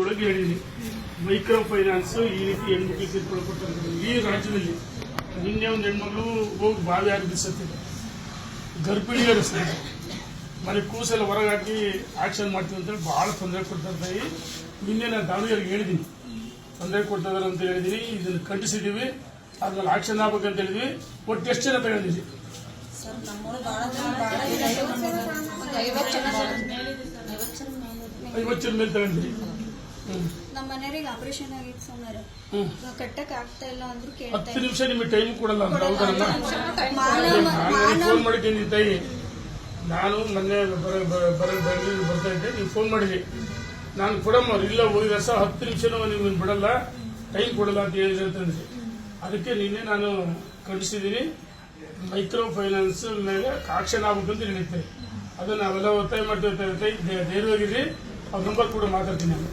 ಒಳಗೆ ಹೇಳಿದ್ದೀನಿ. Micro finance ಈ ರೀತಿ ಹೆಣ್ಮಕ್ಳಿಗೆ ತೀರ್ಕೊಳ್ಕೊಟ್ಟಂತ ಕೊಟ್ಟಂತ ಈ ರಾಜ್ಯದಲ್ಲಿ ನಿನ್ನೆ ಒಂದು ಹೆಣ್ಮಗಳು ಹೋಗಿ ಬಾವಿ ಆಗಿ ಬಿಸತ್ತಿದೆ ಗರ್ಭಿಣಿಯರು ಸಹ. ಮನೆ ಕೂಸೆಲ್ಲ ಹೊರಗಾಕಿ ಆಕ್ಷನ್ ಮಾಡ್ತೀವಿ ಅಂತೇಳಿ ಭಾಳ ತೊಂದರೆ ಕೊಡ್ತಾ ಇದ್ದಾರೆ. ನಿನ್ನೆ ನಾನು ದಾವಣಗೆರೆಗೆ ಹೇಳಿದ್ದೀನಿ. ತೊಂದರೆ ಕೊಡ್ತಾ ಇದಾರೆ ಅಂತ ಹೇಳಿದ್ದೀನಿ. ಇದನ್ನು ಖಂಡಿಸಿದ್ದೀವಿ. ಅದ್ರಲ್ಲಿ ಆಕ್ಷನ್ ಆಗ್ಬೇಕಂತ ಹೇಳಿದ್ವಿ. ಒಟ್ಟು ಎಷ್ಟು ಜನ. ಒಂದು ಐವತ್ತು ಜನ ಮೇಲೆ. ಐವತ್ತು ನಮ್ಮ ಮನೆಯವ್ರಿಗೆ ಆಪರೇಷನ್ ಆಗಿತ್ತು ಸೋಮವಾರ. ಕಟ್ಟಕ್ ಆಗ್ತಾ ಇಲ್ಲ ಅಂದ್ರು ಕೇಳ್ತಾ ಹತ್ತು ನಿಮಿಷ ನಿಮಗೆ ಟೈಮ್ ಕೊಡಲ್ಲ ಅಂತ ಹೌದಲ್ಲ? ಮಾನವ ನಾನು ಮಾನವ ಫೋನ್ ಮಾಡಿದ್ದೀನಿ ತಾಯಿ. ನಾನು ಮೊನ್ನೆ ಬರ ಬರ- ಬರ ಬೆಂಗಳೂರಿಗೆ ಬರ್ತಾ ಇದ್ದೆ ನೀವು ಫೋನ್ ಮಾಡಿದ್ವಿ ನಾನು ಕೊಡಮ್ಮ ಇಲ್ಲ ಹೋಗಿದ ಸಹ ಹತ್ತು ನಿಮಿಷನೂ ನೀವು ಬಿಡಲ್ಲ. ಟೈಮ್ ಕೊಡಲ್ಲ ಅಂತ ಹೇಳಿದ್ರೆ ಅಂತಂದ್ರಿ ಅದಕ್ಕೆ ನಿನ್ನೆ ನಾನು ಖಂಡಿಸಿದ್ದೀನಿ. ಮೈಕ್ರೋ ಫೈನಾನ್ಸ್ ಮೇಲೆ ಆಕ್ಷನ್ ಆಗ್ಬೇಕಂತ ಹೇಳಿದ್ದೆ. ಅದು ನಾವೆಲ್ಲ ಒತ್ತಾಯ ಮಾಡ್ತೀವಿ ಧೈರ್ಯವಾಗಿರಿ ಅವ್ರ ನಂಬರ್ ಕೂಡ ಮಾತಾಡ್ತೀನಿ ನಾನು.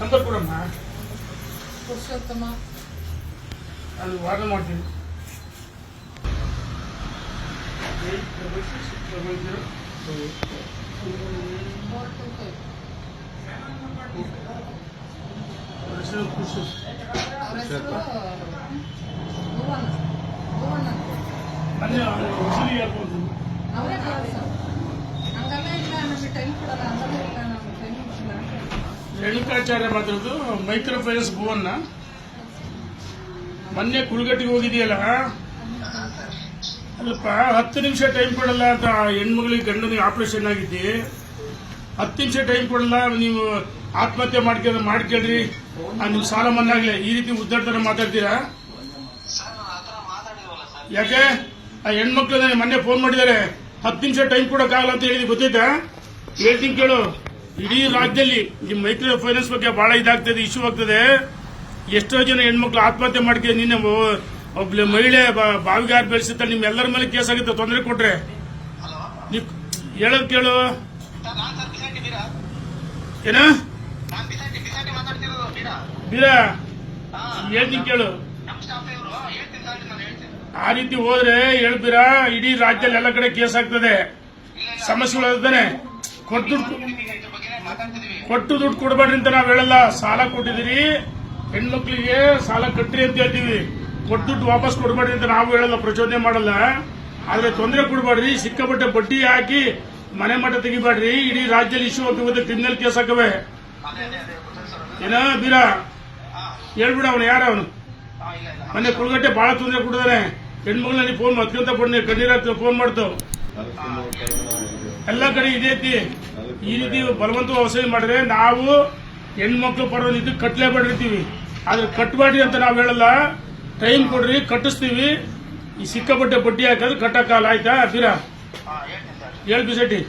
ನಂಬರ್ ಕೊಡಮ್ಮ ಪುರುಷೋತ್ತಮ. ನಾನು ವಾದ ಮಾಡ್ತೀನಿ. Eight double six double zero four two five ಹೆಸರು ಖುಷಿ. ಅವ್ರ ಹೆಸರು ಭುವನ್ ಭುವನ್ ಅಂತ ಮೊನ್ನೆ ಅವ್ರು ಉಸಿರಿ ಹಾಕೊಂಡು ಅವರೇ ಬರೋದು ಸರ್. ಹಂಗೆಲ್ಲ ಇಲ್ಲ ನಮಗೆ ಟೈಮ್ ಕೊಡಲ್ಲ ಹಂಗೆಲ್ಲ. ಇಲ್ಲ ನಮ್ಗೆ ಟೈಮ್ ಕೊಡಲ್ಲ ರೇಣುಕಾಚಾರ್ಯ ಮಾತಾಡೋದು ಮೈಕ್ರೋ ಫೈನಾನ್ಸ್ ಭುವನ್ನ. ಮೊನ್ನೆ ಕುಳ್ಗಟ್ಟಿಗೆ ಹೋಗಿದೆಯಲ್ಲ ಅಲ್ಲಪ್ಪ, ಹತ್ತು ನಿಮಿಷ ಟೈಮ್ ಕೊಡಲ್ಲ ಅಂತ ಹೆಣ್ಮಗಳಿಗೆ ಗಂಡನಿಗೆ ಆಪರೇಷನ್ ಆಗಿದ್ದಿ. ಹತ್ತು ನಿಮಿಷ ಟೈಮ್ ಕೊಡಲ್ಲ, ನೀವು ಆತ್ಮಹತ್ಯೆ ಮಾಡ್ಕೊಂಡ್ರೆ ಮಾಡ್ಕೇಳ್ರಿ ನೀವು ಸಾಲ ಮನ್ನಾಗಲಿ ಈ ರೀತಿ ಉದ್ದಾಡ್ತಾನೆ ಮಾತಾಡ್ತೀರಾ? ಯಾಕೆ? ಆ ಹೆಣ್ಮಕ್ಳು ಮೊನ್ನೆ ಫೋನ್ ಮಾಡಿದ್ದಾರೆ. ಹತ್ತು ನಿಮಿಷ ಟೈಮ್ ಕೊಡೋಕ್ಕಾಗಲ್ಲ ಅಂತ ಹೇಳಿದ್ವಿ, ಗೊತ್ತಾಯ್ತಾ? ಹೇಳ್ತೀನಿ ಕೇಳು. ಇಡೀ ರಾಜ್ಯದಲ್ಲಿ ಈ ಮೈಕ್ರೋ ಫೈನಾನ್ಸ್ ಬಗ್ಗೆ ಬಹಳ ಇದಾಗ್ತದೆ, ಇಶ್ಯೂ ಆಗ್ತದೆ. ಎಷ್ಟೋ ಜನ ಹೆಣ್ಮಕ್ಳು ಆತ್ಮಹತ್ಯೆ ಮಾಡ್ತೀವಿ ನಿನ್ನೆ ಒಬ್ಬ ಮಹಿಳೆ ಬಾವಿಗಾರ ಬಾವಿಗೆ ಹಾಕಿ ಎಲ್ಲರ ಮೇಲೆ ಕೇಸ್ ಆಗುತ್ತೆ, ತೊಂದರೆ ಕೊಟ್ರೆ. ನೀವು ಹೇಳೋದು ಕೇಳು. ಏನ? ಬೀರ, ಹೇಳ್ತೀನಿ ಕೇಳು. ಆ ರೀತಿ ಹೋದ್ರೆ ಹೇಳ್ಬೀರಾ ಇಡೀ ರಾಜ್ಯದಲ್ಲಿ ಎಲ್ಲ ಕಡೆ ಕೇಸ್ ಆಗ್ತದೆ. ಸಮಸ್ಯೆಗಳು ಕೊಟ್ಟು ಕೊಟ್ಟು ದುಡ್ಡು ಕೊಡಬೇಡ್ರಿ ಅಂತ ನಾವು ಹೇಳಲ್ಲ. ಸಾಲ ಕೊಟ್ಟಿದ್ದೀರಿ. ಹೆಣ್ಮಕ್ಳಿಗೆ ಸಾಲ ಕಟ್ಟ್ರಿ ಅಂತ ಹೇಳ್ತೀವಿ. ಕೊಟ್ಟು ದುಡ್ಡು ವಾಪಸ್ ಕೊಡಬೇಡ್ರಿ ಅಂತ ನಾವು ಹೇಳಲ್ಲ ಪ್ರಚೋದನೆ ಮಾಡಲ್ಲ. ಆದ್ರೆ ತೊಂದರೆ ಕೊಡಬೇಡ್ರಿ. ಸಿಕ್ಕಾಪಟ್ಟೆ ಬಡ್ಡಿ ಹಾಕಿ ಮನೆ ಮಠ ತೆಗಿಬೇಡ್ರಿ. ಇಡೀ ರಾಜ್ಯದಲ್ಲಿ ಇಶ್ಯೂ ಹೋಗ್ತದೆ ಕ್ರಿಮಿನಲ್ ಕೇಸ್ ಹಾಕವೆ. ಏನ ಬೀರ? ಹೇಳ್ಬಿಡ ಅವನು ಯಾರ ಅವನು? ಮನೆ ಕುಳಗಟ್ಟೆ ಬಹಳ ತೊಂದರೆ ಕೊಟ್ಟಿದ್ದಾನೆ ಹೆಣ್ಮಗಳನ್ನ ಫೋನ್ ಅತ್ಯಂತ ಪಡ್ನಿ ಕಣ್ಣೀರ ಫೋನ್ ಮಾಡ್ತು ಎಲ್ಲ ಕಡೆ ಇದೇ ಐತಿ ಈ ರೀತಿ ಬಲವಂತ ವ್ಯವಸಾಯ ಮಾಡಿದ್ರೆ ನಾವು ಹೆಣ್ಮಕ್ಳು ಪರವಾಗಿ ಕಟ್ಲೇ ಕಟ್ಲೇಬೇಡಿರ್ತೀವಿ ಆದ್ರೆ ಕಟ್ಟಬೇಡ್ರಿ ಅಂತ ನಾವು ಹೇಳಲ್ಲ. ಟೈಮ್ ಕೊಡ್ರಿ ಕಟ್ಟಿಸ್ತೀವಿ. ಈ ಸಿಕ್ಕಾಪಟ್ಟೆ ಬಡ್ಡಿ ಹಾಕೋದು ಕಟ್ಟಕ್ಕಾಲ ಆಯ್ತಾ ಬೀರ ಹೇಳ್ಬಿ ಬಿಸಟ್ಟಿ.